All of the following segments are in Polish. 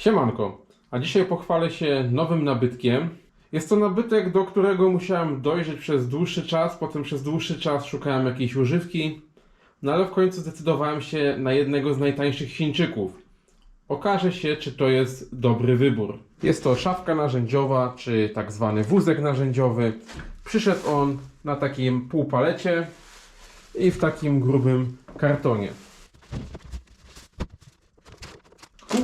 Siemanko, a dzisiaj pochwalę się nowym nabytkiem. Jest to nabytek, do którego musiałem dojrzeć przez dłuższy czas, potem przez dłuższy czas szukałem jakiejś używki, no ale w końcu zdecydowałem się na jednego z najtańszych Chińczyków. Okaże się, czy to jest dobry wybór. Jest to szafka narzędziowa, czy tak zwany wózek narzędziowy. Przyszedł on na takim półpalecie i w takim grubym kartonie.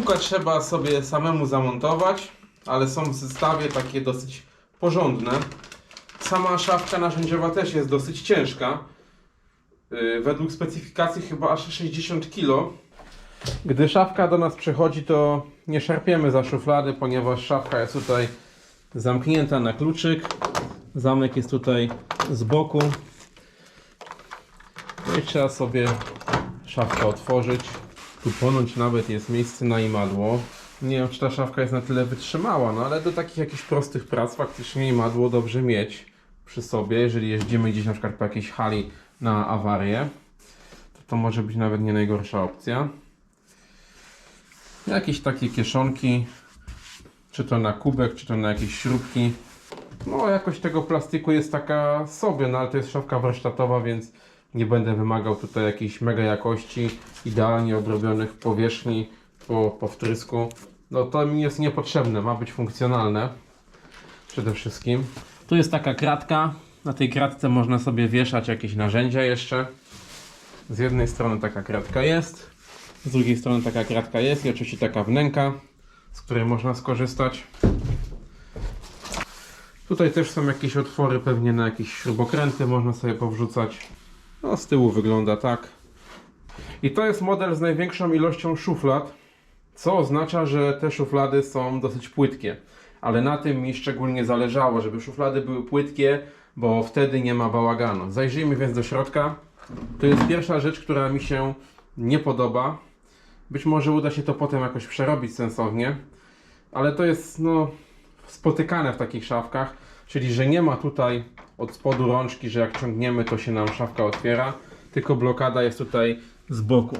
Kółka trzeba sobie samemu zamontować, ale są w zestawie takie dosyć porządne. Sama szafka narzędziowa też jest dosyć ciężka. Yy, Według specyfikacji chyba aż 60 kg. Gdy szafka do nas przychodzi, to nie szarpiemy za szuflady, ponieważ szafka jest tutaj zamknięta na kluczyk. Zamek jest tutaj z boku. No i trzeba sobie szafkę otworzyć. Tu ponoć nawet jest miejsce na imadło. Nie wiem, czy ta szafka jest na tyle wytrzymała, no ale do takich jakichś prostych prac faktycznie imadło dobrze mieć przy sobie, jeżeli jeździmy gdzieś na przykład po jakiejś hali na awarię. To, to może być nawet nie najgorsza opcja. Jakieś takie kieszonki, czy to na kubek, czy to na jakieś śrubki. No, jakość tego plastiku jest taka sobie, no ale to jest szafka warsztatowa, więc nie będę wymagał tutaj jakiejś mega jakości, idealnie obrobionych powierzchni po, po wtrysku. No to mi jest niepotrzebne, ma być funkcjonalne przede wszystkim. Tu jest taka kratka, na tej kratce można sobie wieszać jakieś narzędzia jeszcze. Z jednej strony taka kratka jest, z drugiej strony taka kratka jest i oczywiście taka wnęka, z której można skorzystać. Tutaj też są jakieś otwory, pewnie na jakieś śrubokręty można sobie powrzucać. No, z tyłu wygląda tak. I to jest model z największą ilością szuflad, co oznacza, że te szuflady są dosyć płytkie. Ale na tym mi szczególnie zależało, żeby szuflady były płytkie, bo wtedy nie ma bałaganu. Zajrzyjmy więc do środka. To jest pierwsza rzecz, która mi się nie podoba. Być może uda się to potem jakoś przerobić sensownie, ale to jest no, spotykane w takich szafkach, czyli że nie ma tutaj od spodu rączki, że jak ciągniemy to się nam szafka otwiera, tylko blokada jest tutaj z boku.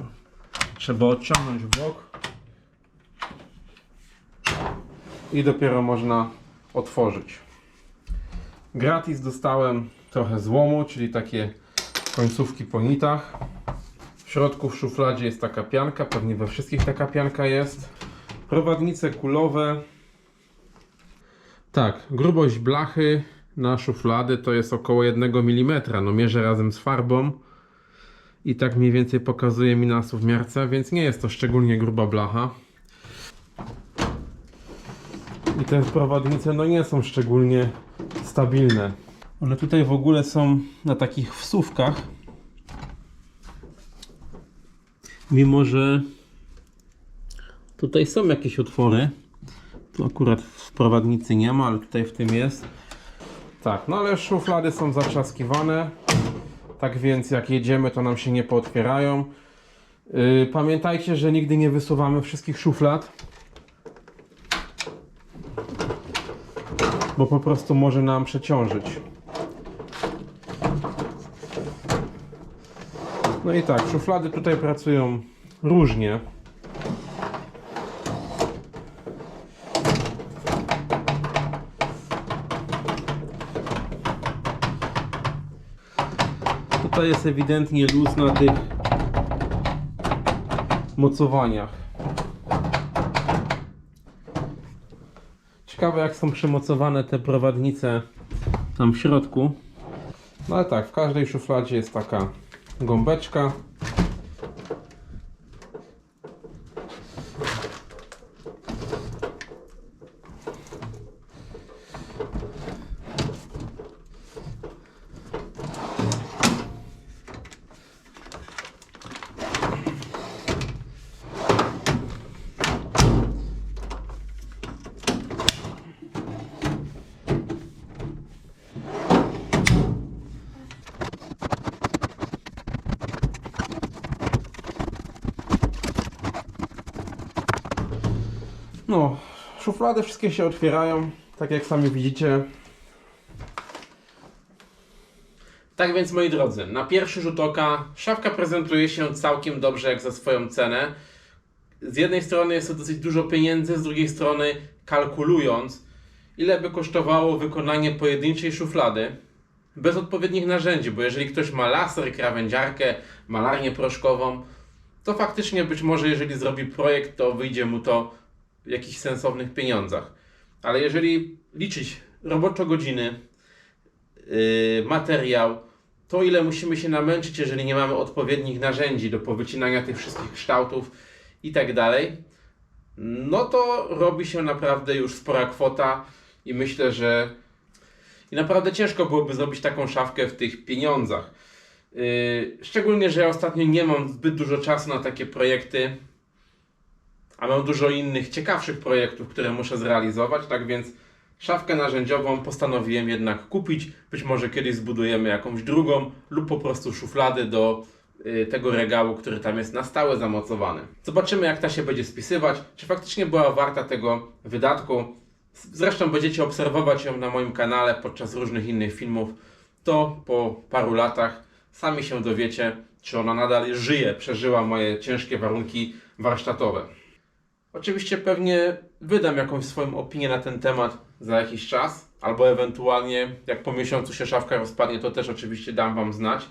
Trzeba odciągnąć w bok i dopiero można otworzyć. Gratis dostałem trochę złomu, czyli takie końcówki po nitach. W środku w szufladzie jest taka pianka, pewnie we wszystkich taka pianka jest. Prowadnice kulowe. Tak, grubość blachy na szuflady to jest około 1 mm. No mierzę razem z farbą i tak mniej więcej pokazuje mi na suwmiarce, więc nie jest to szczególnie gruba blacha. I te prowadnice no nie są szczególnie stabilne. One tutaj w ogóle są na takich wsówkach. Mimo, że tutaj są jakieś otwory. Tu akurat w prowadnicy nie ma, ale tutaj w tym jest. Tak, no ale szuflady są zatrzaskiwane. Tak więc jak jedziemy, to nam się nie pootwierają. Yy, pamiętajcie, że nigdy nie wysuwamy wszystkich szuflad. Bo po prostu może nam przeciążyć. No i tak, szuflady tutaj pracują różnie. Tutaj jest ewidentnie luz na tych mocowaniach. Ciekawe jak są przymocowane te prowadnice tam w środku. No ale tak, w każdej szufladzie jest taka gąbeczka. No, szuflady wszystkie się otwierają, tak jak sami widzicie. Tak więc moi drodzy, na pierwszy rzut oka szafka prezentuje się całkiem dobrze jak za swoją cenę. z jednej strony jest to dosyć dużo pieniędzy, z drugiej strony kalkulując, ile by kosztowało wykonanie pojedynczej szuflady bez odpowiednich narzędzi, bo jeżeli ktoś ma laser, krawędziarkę, malarnię proszkową, to faktycznie być może jeżeli zrobi projekt, to wyjdzie mu to jakichś sensownych pieniądzach. Ale jeżeli liczyć roboczo godziny, yy, materiał, to ile musimy się namęczyć, jeżeli nie mamy odpowiednich narzędzi do powycinania tych wszystkich kształtów i tak dalej, no to robi się naprawdę już spora kwota i myślę, że i naprawdę ciężko byłoby zrobić taką szafkę w tych pieniądzach. Yy, szczególnie, że ja ostatnio nie mam zbyt dużo czasu na takie projekty, a mam dużo innych ciekawszych projektów, które muszę zrealizować, tak więc szafkę narzędziową postanowiłem jednak kupić. Być może kiedyś zbudujemy jakąś drugą lub po prostu szuflady do y, tego regału, który tam jest na stałe zamocowany. Zobaczymy jak ta się będzie spisywać, czy faktycznie była warta tego wydatku. Zresztą będziecie obserwować ją na moim kanale podczas różnych innych filmów. To po paru latach sami się dowiecie, czy ona nadal żyje, przeżyła moje ciężkie warunki warsztatowe. Oczywiście pewnie wydam jakąś swoją opinię na ten temat za jakiś czas, albo ewentualnie jak po miesiącu się szafka rozpadnie, to też oczywiście dam Wam znać.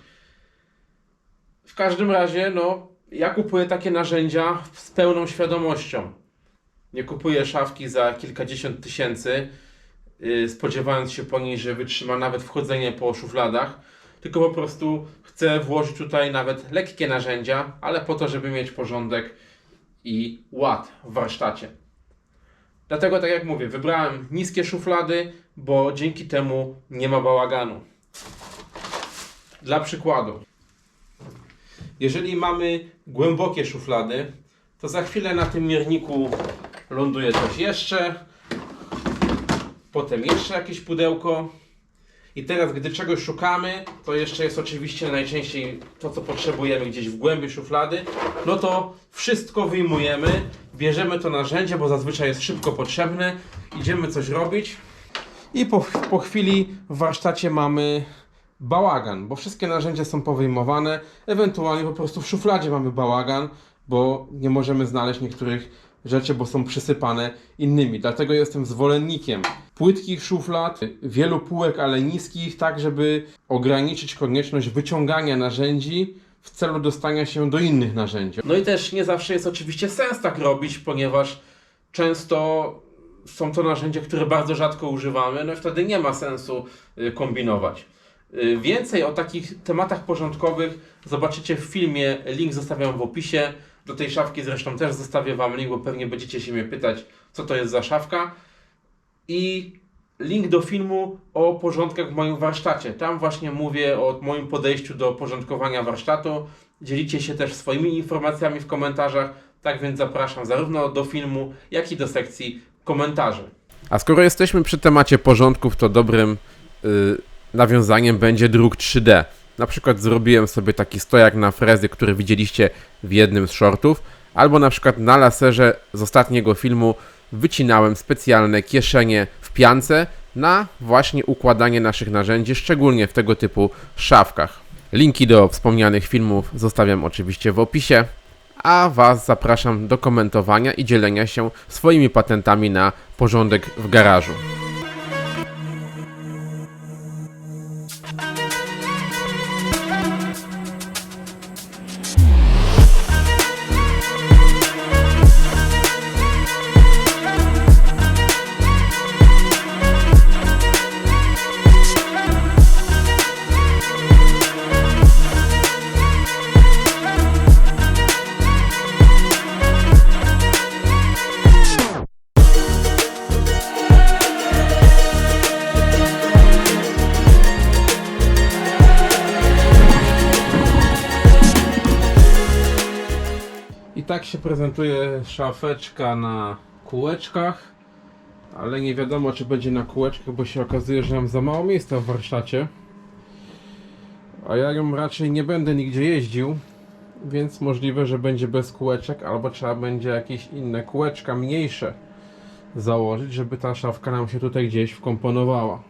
W każdym razie, no, ja kupuję takie narzędzia z pełną świadomością. Nie kupuję szafki za kilkadziesiąt tysięcy, yy, spodziewając się po niej, że wytrzyma nawet wchodzenie po szufladach, tylko po prostu chcę włożyć tutaj nawet lekkie narzędzia, ale po to, żeby mieć porządek i ład w warsztacie. Dlatego, tak jak mówię, wybrałem niskie szuflady, bo dzięki temu nie ma bałaganu. Dla przykładu, jeżeli mamy głębokie szuflady, to za chwilę na tym mierniku ląduje coś jeszcze, potem jeszcze jakieś pudełko. I teraz, gdy czegoś szukamy, to jeszcze jest oczywiście najczęściej to, co potrzebujemy gdzieś w głębi szuflady, no to wszystko wyjmujemy, bierzemy to narzędzie, bo zazwyczaj jest szybko potrzebne, idziemy coś robić i po, po chwili w warsztacie mamy bałagan, bo wszystkie narzędzia są powyjmowane, ewentualnie po prostu w szufladzie mamy bałagan, bo nie możemy znaleźć niektórych rzeczy, bo są przysypane innymi. Dlatego jestem zwolennikiem płytkich szuflad, wielu półek, ale niskich, tak żeby ograniczyć konieczność wyciągania narzędzi w celu dostania się do innych narzędzi. No i też nie zawsze jest oczywiście sens tak robić, ponieważ często są to narzędzia, które bardzo rzadko używamy, no i wtedy nie ma sensu y, kombinować. Y, Więcej o takich tematach porządkowych zobaczycie w filmie, link zostawiam w opisie. Do tej szafki zresztą też zostawię Wam link, bo pewnie będziecie się mnie pytać, co to jest za szafka. I link do filmu o porządkach w moim warsztacie. Tam właśnie mówię o moim podejściu do porządkowania warsztatu. Dzielicie się też swoimi informacjami w komentarzach, tak więc zapraszam zarówno do filmu, jak i do sekcji komentarzy. A skoro jesteśmy przy temacie porządków, to dobrym y, nawiązaniem będzie druk 3D. Na przykład zrobiłem sobie taki stojak na frezy, który widzieliście w jednym z shortów, albo na przykład na laserze z ostatniego filmu wycinałem specjalne kieszenie w piance na właśnie układanie naszych narzędzi, szczególnie w tego typu szafkach. Linki do wspomnianych filmów zostawiam oczywiście w opisie, a Was zapraszam do komentowania i dzielenia się swoimi patentami na porządek w garażu. Prezentuje szafeczka na kółeczkach, ale nie wiadomo czy będzie na kółeczkach, bo się okazuje, że mam za mało miejsca w warsztacie. A ja ją raczej nie będę nigdzie jeździł, więc możliwe, że będzie bez kółeczek, albo trzeba będzie jakieś inne kółeczka mniejsze założyć, żeby ta szafka nam się tutaj gdzieś wkomponowała.